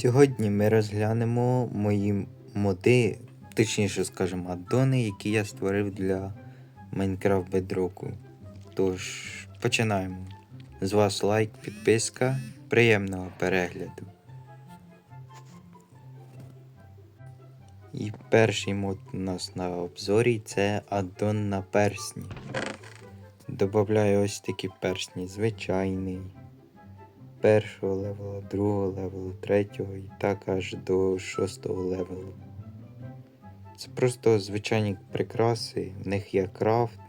Сьогодні ми розглянемо мої моди, точніше скажемо, аддони, які я створив для Minecraft Bedrock. Тож, починаємо. З вас лайк, підписка, приємного перегляду. І перший мод у нас на обзорі це аддон на персні. Добавляю ось такі персні, звичайний, першого левела, другого левелу, третього і так аж до шостого левелу. Це просто звичайні прикраси, в них є крафт,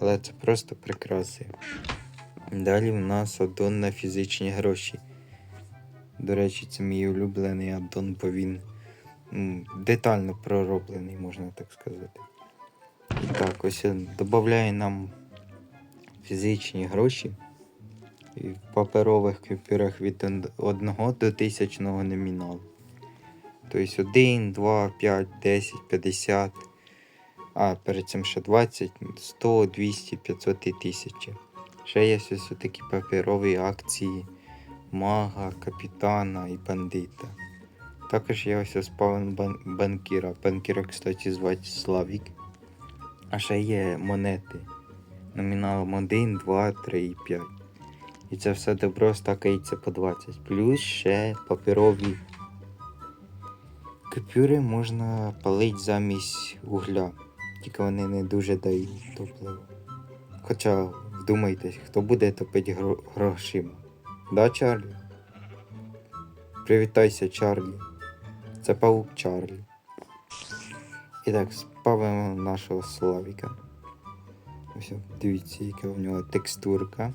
але це просто прикраси. Далі в нас аддон на фізичні гроші. До речі, це мій улюблений аддон, бо він детально пророблений, можна так сказати. І так, ось додає нам фізичні гроші. В паперових купюрах від 1 до 1000 номіналу. Тобто 1, 2, 5, 10, 50. А, перед цим ще 20, 100, 200, 500 і 1000. Ще є ось такі паперові акції мага, капітана і бандита. Також є ось спавн бан- банкіра. Банкіра, кстати, звати Славік. А ще є монети. Номіналом 1, 2, 3 і 5. І це все добро стакається по 20. Плюс ще паперові купюри можна палити замість угля. Тільки вони не дуже дають топливо. Хоча вдумайтесь, хто буде топити гро- грошима. Да, Чарлі? Привітайся, Чарлі. Це паук Чарлі. І так, спавимо нашого Славіка. Ось, дивіться, яка в нього текстурка.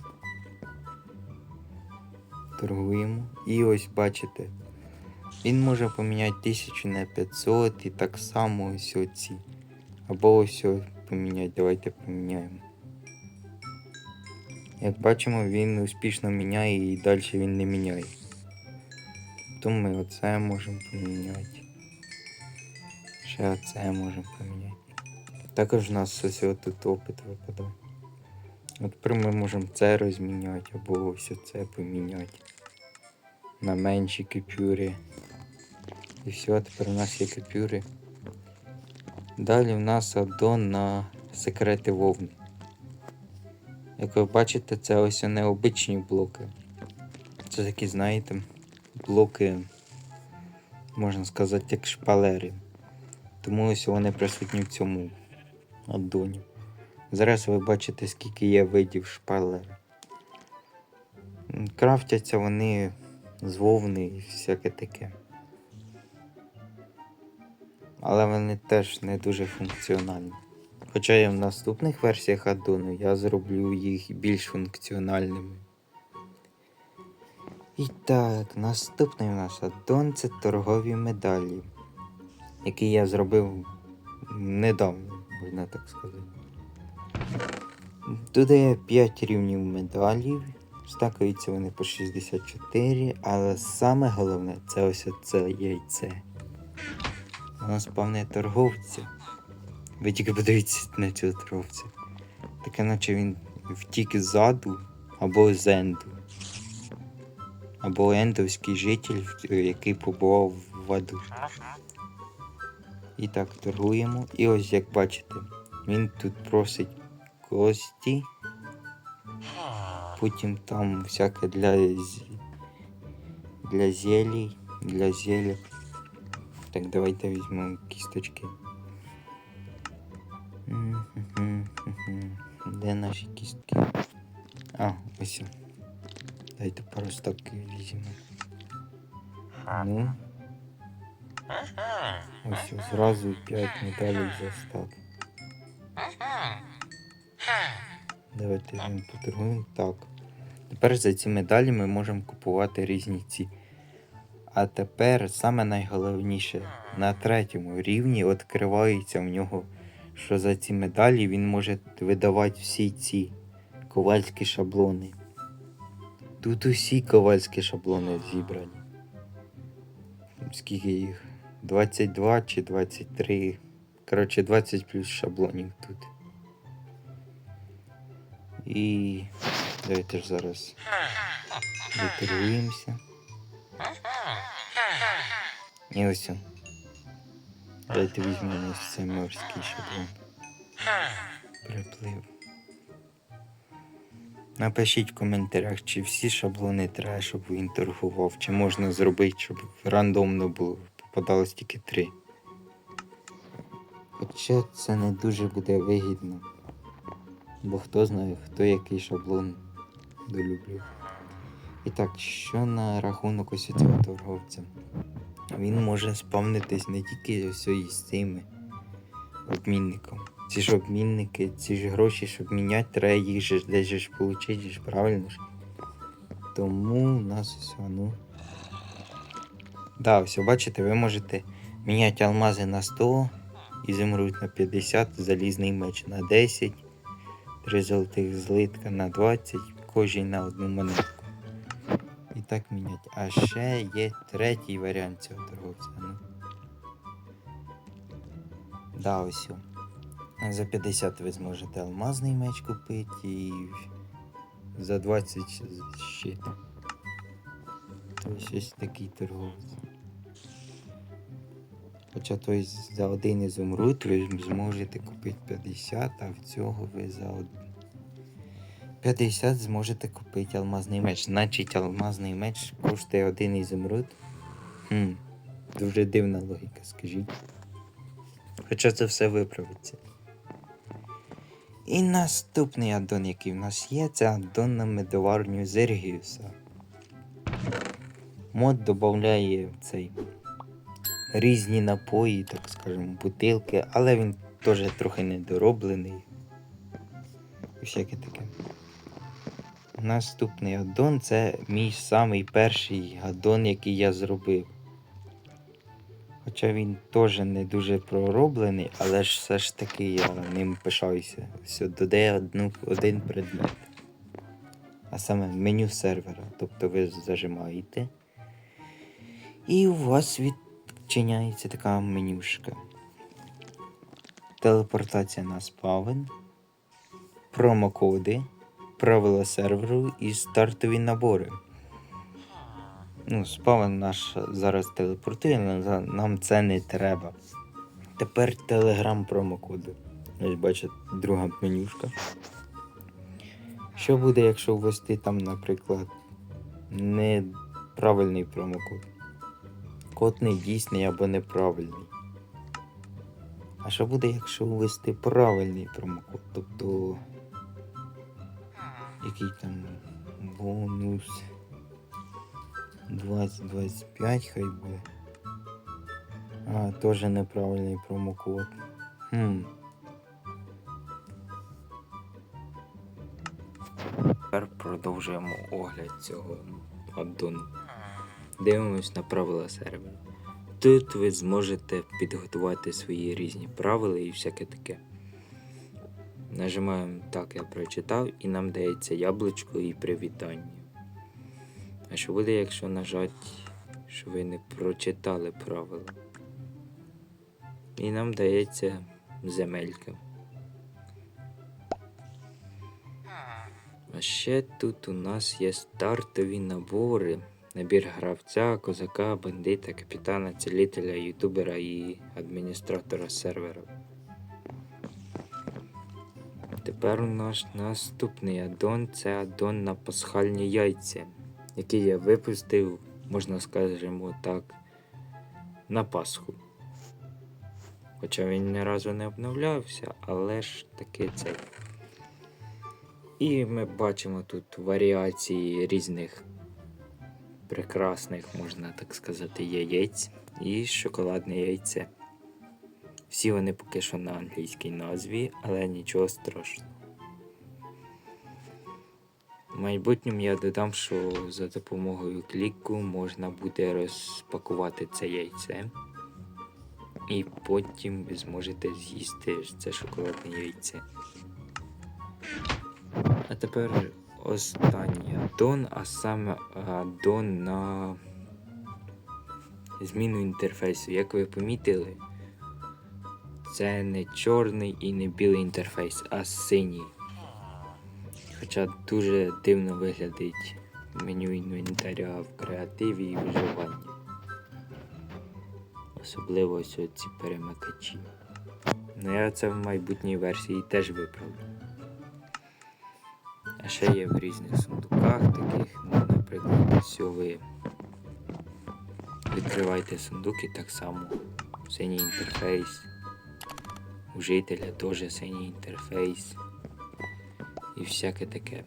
Торгуємо. І ось бачите, він може поміняти 1000 на 500 і так само ось оці. Або ось поміняти. Давайте поміняємо. Як бачимо, він успішно міняє і далі він не міняє. Тому ми оце можемо поміняти. Ще оце можемо поміняти. Також у нас ось тут опит випадає. От ми можемо це розміняти або ось це поміняти на менші купюри. І все, тепер у нас є купюри. Далі в нас аддон на секрети вовни. Як ви бачите, це ось необичні блоки. Це такі, знаєте, блоки, можна сказати, як шпалери. Тому ось вони присутні в цьому аддоні. Зараз ви бачите, скільки є видів шпалер. Крафтяться вони з і всяке таке. Але вони теж не дуже функціональні. Хоча я в наступних версіях аддону я зроблю їх більш функціональними. І так, наступний у нас аддон це торгові медалі, які я зробив недавно, можна так сказати. Тут є 5 рівнів медалів, стакаються вони по 64, але саме головне це ось це яйце. Воно спавне торговця. Ви тільки подивіться на цього торговця. Таке наче він втік ззаду або з енду. Або ендовський житель, який побував в аду. І так, торгуємо. І ось як бачите, він тут просить кості. Потім там всяке для, з- для зелій, для зелля. Так, давайте візьмемо кісточки. Мгм-гм-гм. Де наші кістки? А, ось. о. Дайте пару стаків візьмемо. Ну. Ось о, зразу 5 медалей за стак. Давайте з ним поторгуємо. Так. Тепер за ці медалі ми можемо купувати різні ці. А тепер саме найголовніше, на третьому рівні відкривається в нього, що за ці медалі він може видавати всі ці ковальські шаблони. Тут усі ковальські шаблони зібрані. Скільки їх? 22 чи 23. Коротше, 20 плюс шаблонів тут. І давайте ж зараз доторгуємося. І ось. Давайте візьмемо ось цей морський шаблон. Приплив. Напишіть в коментарях, чи всі шаблони треба, щоб він торгував, чи можна зробити, щоб рандомно було. Попадалось тільки три. Хоча це не дуже буде вигідно. Бо хто знає, хто який шаблон долюблює. І так, що на рахунок ось цього торговця? Він може спавнитись не тільки ось із цими обмінником. Ці ж обмінники, ці ж гроші, щоб міняти, треба їх же десь же ж ж правильно ж. Тому у нас все, ну. Да, все, бачите, ви можете міняти алмази на 100, ізумруд на 50, залізний меч на 10, три золотих злитка на 20, кожен на одну монетку. І так міняти. А ще є третій варіант цього торговця. Ну. Да, ось. За 50 ви зможете алмазний меч купити і за 20 щит. Тобто ось такий торговець. Хоча той за один ізумруд ви зможете купити 50, а в цього ви за од- 50 зможете купити алмазний меч. Значить, алмазний меч коштує один ізумруд. Хм, дуже дивна логіка, скажіть. Хоча це все виправиться. І наступний аддон, який в нас є, це аддон на медоварню Зергіуса. Мод додає цей різні напої, так скажемо, бутилки, але він теж трохи недороблений. Всяке таке. Наступний аддон це мій самий перший аддон, який я зробив. Хоча він теж не дуже пророблений, але ж все ж таки я ним пишаюся. Все, додає одну, один предмет. А саме меню сервера. Тобто ви зажимаєте. І у вас відчиняється така менюшка. Телепортація на спавен, промокоди, правила серверу і стартові набори. Ну, спавен наш зараз телепортує, але нам це не треба. Тепер телеграм промокоди. Ось бачите, друга менюшка. Що буде, якщо ввести там, наприклад, неправильний промокод? Код не дійсний або неправильний. А що буде, якщо ввести правильний промокод? Тобто. Який там бонус 20-25 хай буде. А, теж неправильний промокод. Хм. Тепер продовжуємо огляд цього аддону. Дивимось на правила серверу. Тут ви зможете підготувати свої різні правила і всяке таке. Нажимаємо так, я прочитав, і нам дається яблучко і привітання. А що буде, якщо нажати, що ви не прочитали правила? І нам дається земелька. А ще тут у нас є стартові набори. Набір гравця, козака, бандита, капітана, цілителя, ютубера і адміністратора сервера. Тепер у нас наступний аддон це аддон на пасхальні яйця, який я випустив, можна скажемо так, на Пасху. Хоча він ні разу не обновлявся, але ж таки це. І ми бачимо тут варіації різних прекрасних, можна так сказати, яєць і шоколадне яйце. Всі вони поки що на англійській назві, але нічого страшного. В майбутньому я додам, що за допомогою кліку можна буде розпакувати це яйце. І потім ви зможете з'їсти це шоколадне яйце. А тепер останній аддон, а саме аддон на зміну інтерфейсу. Як ви помітили, це не чорний і не білий інтерфейс, а синій. Хоча дуже дивно виглядить меню інвентаря в креативі і виживанні. Особливо ось ці перемикачі. Ну я це в майбутній версії теж виправлю. А ще є в різних сундуках таких, ну, наприклад, ось ви відкриваєте сундук і так само синій інтерфейс. У жителя теж синій інтерфейс. І всяке таке.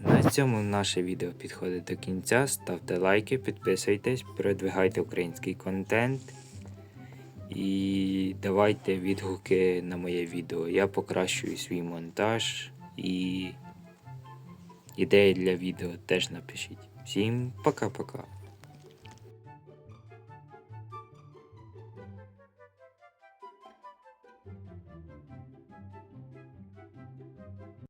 На цьому наше відео підходить до кінця. Ставте лайки, підписуйтесь, продвигайте український контент. І давайте відгуки на моє відео. Я покращую свій монтаж і ідеї для відео теж напишіть. Всім пока-пока.